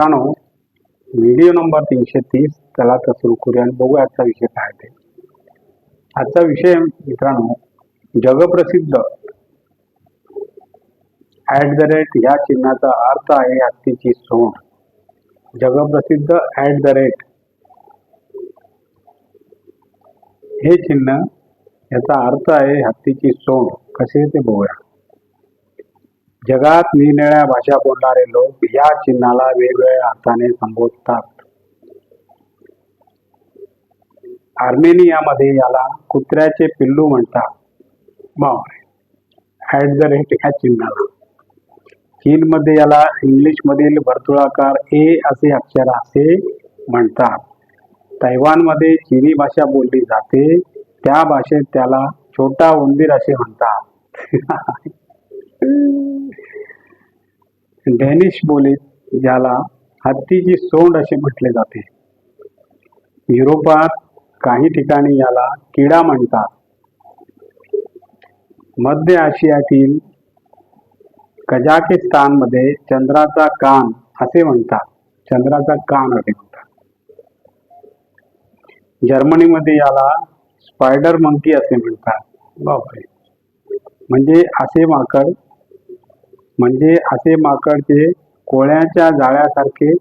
मित्रांनो video number तीनशे तीस चला तर सुरू करूया आणि बघूया आजचा विषय काय ते. आजचा विषय मित्रांनो जगप्रसिद्ध ऍट द रेट या चिन्हाचा अर्थ आहे हत्तीची सोंड. जगप्रसिद्ध ऍट द रेट हे चिन्ह याचा अर्थ आहे हत्तीची सोंड. कसे ते बघूया. जगात निरनिळ्या भाषा बोलणारे लोक या चिन्हाला वेगवेगळ्या अर्थाने संबोधतात. आर्मेनियामध्ये याला कुत्र्याचे पिल्लू म्हणतात. बापरे. ऍट द रेट ह्या चिन्हाला. चीनमध्ये याला इंग्लिश मधील वर्तुळाकार ए असे अक्षर असे म्हणतात. तैवानमध्ये चिनी भाषा बोलली जाते. त्या भाषेत त्याला छोटा उंदीर असे म्हणतात. डॅनिश बोलीत ज्याला हत्तीची सोंड असे म्हटले जाते. युरोपात काही ठिकाणी याला किडा म्हणतात. मध्य आशियातील कझाकिस्तानमध्ये चंद्राचा कान असे म्हणतात. चंद्राचा कान असे म्हणतात. जर्मनीमध्ये याला स्पायडर मंकी असे म्हणतात. बापरे. म्हणजे असे माकड म्हणजे असे माकडचे कोळ्याच्या जाळ्यासारखे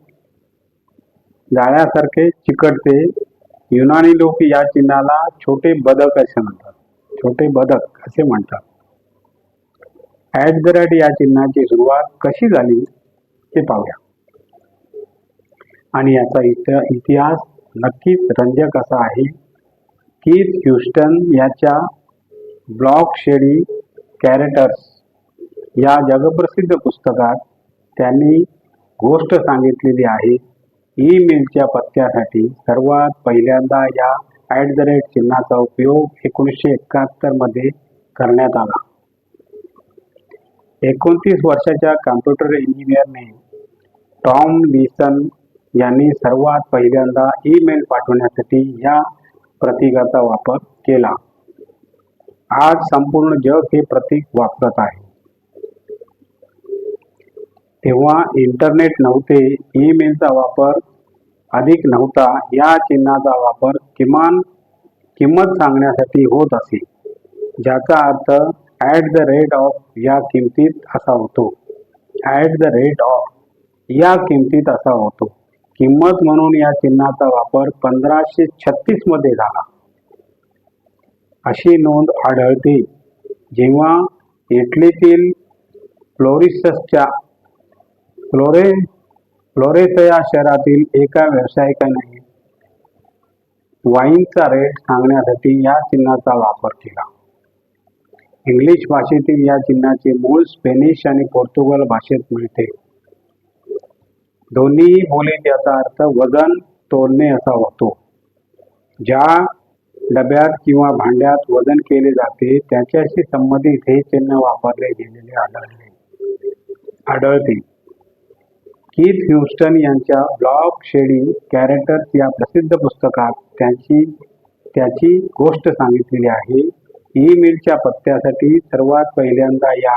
जाळ्यासारखे चिकटते. युनानी लोक या चिन्हाला छोटे बदक असे म्हणतात. छोटे बदक असे म्हणतात. ऍट द रेट या चिन्हाची सुरुवात कशी झाली ते पाहूया. आणि याचा इतिहास नक्कीच रंजक असा आहे. की ह्युस्टन याच्या ब्लॉक शेडी कॅरेटर्स या जगप्रसिद्ध पुस्तकात त्यांनी गोष्ट सांगितलेली आहे. ईमेलच्या पत्त्यासाठी सर्वात पहिल्यांदा या ॲट द रेट चिन्हाचा उपयोग एकोणीसशे एकाहत्तरमध्ये करण्यात आला. एकोणतीस वर्षाच्या कॉम्प्युटर इंजिनियरने टॉम लिसन यांनी सर्वात पहिल्यांदा ईमेल पाठवण्यासाठी या प्रतीकाचा वापर केला. आज संपूर्ण जग हे प्रतीक वापरत आहे. तेव्हा इंटरनेट नव्हते ईमेलचा वापर अधिक नव्हता या चिन्हाचा वापर किमान किंमत सांगण्यासाठी होत असे. ज्याचा अर्थ ॲट द रेट ऑफ या किमतीत असा होतो. ॲट द रेट ऑफ या किमतीत असा होतो. किंमत म्हणून या चिन्हाचा वापर पंधराशे छत्तीसमध्ये झाला. अशी नोंद आढळते. जेव्हा इटलीतील फ्लोरिसच्या फ्लोरे फ्लोरेसया शहरातील एका व्यावसायिकाने वाईनचा रेट सांगण्यासाठी या चिन्हाचा वापर केला. इंग्लिश भाषेतील या चिन्हाचे मूळ स्पेनिश आणि पोर्तुगल भाषेत मिळते. दोन्ही बोलीत याचा अर्थ वजन तोडणे असा होतो. ज्या डब्यात किंवा भांड्यात वजन केले जाते त्याच्याशी संबंधित हे चिन्ह वापरले गेलेले आढळले. आढळते. कीथ ह्युस्टन यांच्या ब्लॉक शेडी कॅरेक्टर्स या प्रसिद्ध पुस्तकात त्यांची त्याची गोष्ट सांगितलेली आहे. ईमेलच्या पत्त्यासाठी सर्वात पहिल्यांदा या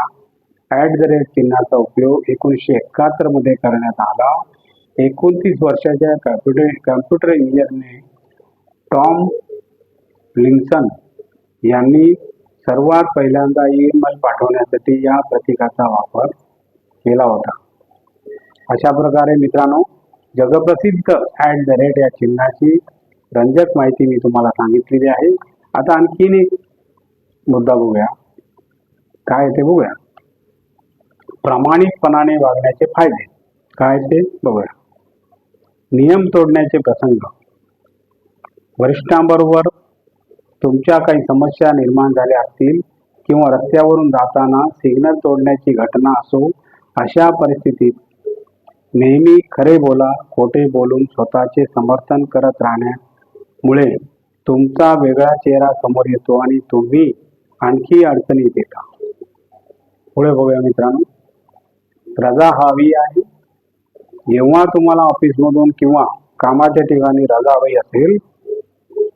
ॲट द रेट चिन्हाचा उपयोग एकोणीसशे एकाहत्तरमध्ये करण्यात आला. एकोणतीस वर्षाच्या कॅम्प्युटर कॅम्प्युटर इंजिनियरने टॉम लिंक्सन यांनी सर्वात पहिल्यांदा ईमेल पाठवण्यासाठी या प्रतीकाचा वापर केला होता. अशा प्रकारे मित्रांनो जगप्रसिद्ध ॲट द रेट या चिन्हाची रंजक माहिती मी तुम्हाला सांगितलेली आहे. आता आणखीन एक मुद्दा बघूया. काय ते बघूया. प्रामाणिकपणाने वागण्याचे फायदे. काय ते बघूया. नियम तोडण्याचे प्रसंग. वरिष्ठांबरोबर तुमच्या काही समस्या निर्माण झाल्या असतील किंवा रस्त्यावरून जाताना सिग्नल तोडण्याची घटना असो अशा परिस्थितीत नेहमी खरे बोला खोटे बोलून स्वतःचे समर्थन करत राहण्यामुळे तुमचा वेगळा चेहरा समोर येतो आणि तुम्ही आणखी अडचणीत येता. पुढे बघूया मित्रांनो. रजा हवी आहे. जेव्हा तुम्हाला ऑफिसमधून किंवा कामाच्या ठिकाणी रजा हवी असेल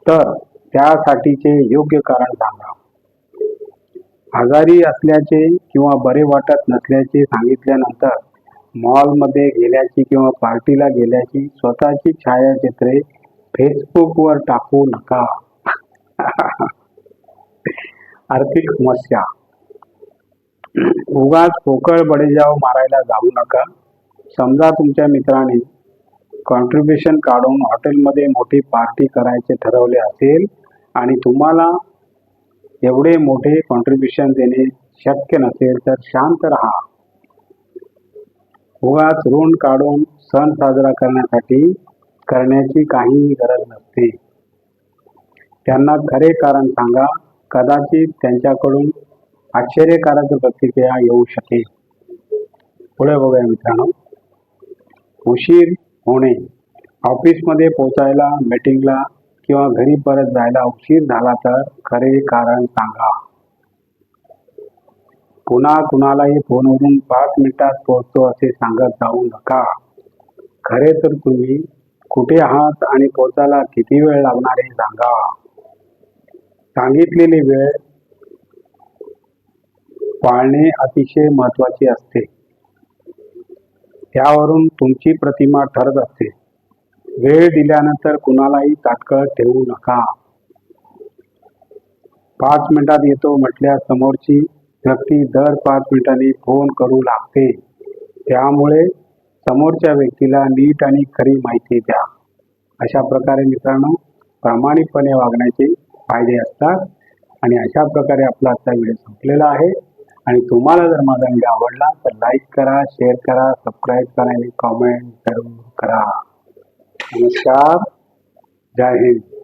तर त्यासाठीचे योग्य कारण सांगा. आजारी असल्याचे किंवा बरे वाटत नसल्याचे सांगितल्यानंतर मॉलमध्ये गेल्याची किंवा पार्टीला गेल्याची स्वतःची छायाचित्रे फेसबुकवर टाकू नका. आर्थिक समस्या. उगाच पोकळ बडेजाव मारायला जाऊ नका. समजा तुमच्या मित्राने कॉन्ट्रीब्युशन काढून हॉटेलमध्ये मोठी पार्टी करायचे ठरवले असेल आणि तुम्हाला एवढे मोठे कॉन्ट्रीब्युशन देणे शक्य नसेल तर शांत राहा. उगाच ऋण काढून सण साजरा करण्यासाठी करण्याची काहीही गरज नसते. त्यांना खरे कारण सांगा कदाचित त्यांच्याकडून आश्चर्यकारक प्रतिक्रिया येऊ शकेल. पुढे बघूया मित्रांनो. उशीर होणे ऑफिसमध्ये पोचायला मीटिंगला किंवा घरी परत जायला उशीर झाला तर खरे कारण सांगा. पुन्हा कुणालाही फोनवरून पाच मिनिटात पोहोचतो असे सांगत जाऊ नका. खरे तर तुम्ही कुठे आहात आणि पोचायला किती वेळ लागणार हे सांगा. सांगितलेली वेळ पाळणे अतिशय महत्त्वाचे असते. त्यावरून तुमची प्रतिमा ठरत असते. वेळ दिल्यानंतर कुणालाही ताटकळ ठेवू नका. पाच मिनिटात येतो म्हटल्या समोरची व्यक्ती दर पाच मिनिटांनी फोन करू लागते. त्यामुळे समोरच्या व्यक्तीला नीट आणि खरी माहिती द्या. अशा प्रकारे मित्रांनो प्रामाणिकपणे वागण्याचे फायदे असतात आणि अशा प्रकारे आपला आजचा व्हिडिओ संपलेला आहे. आणि तुम्हाला जर माझा व्हिडिओ आवडला तर लाईक करा शेअर करा सबस्क्राईब करा आणि कॉमेंट जरूर करा. नमस्कार. जय हिंद.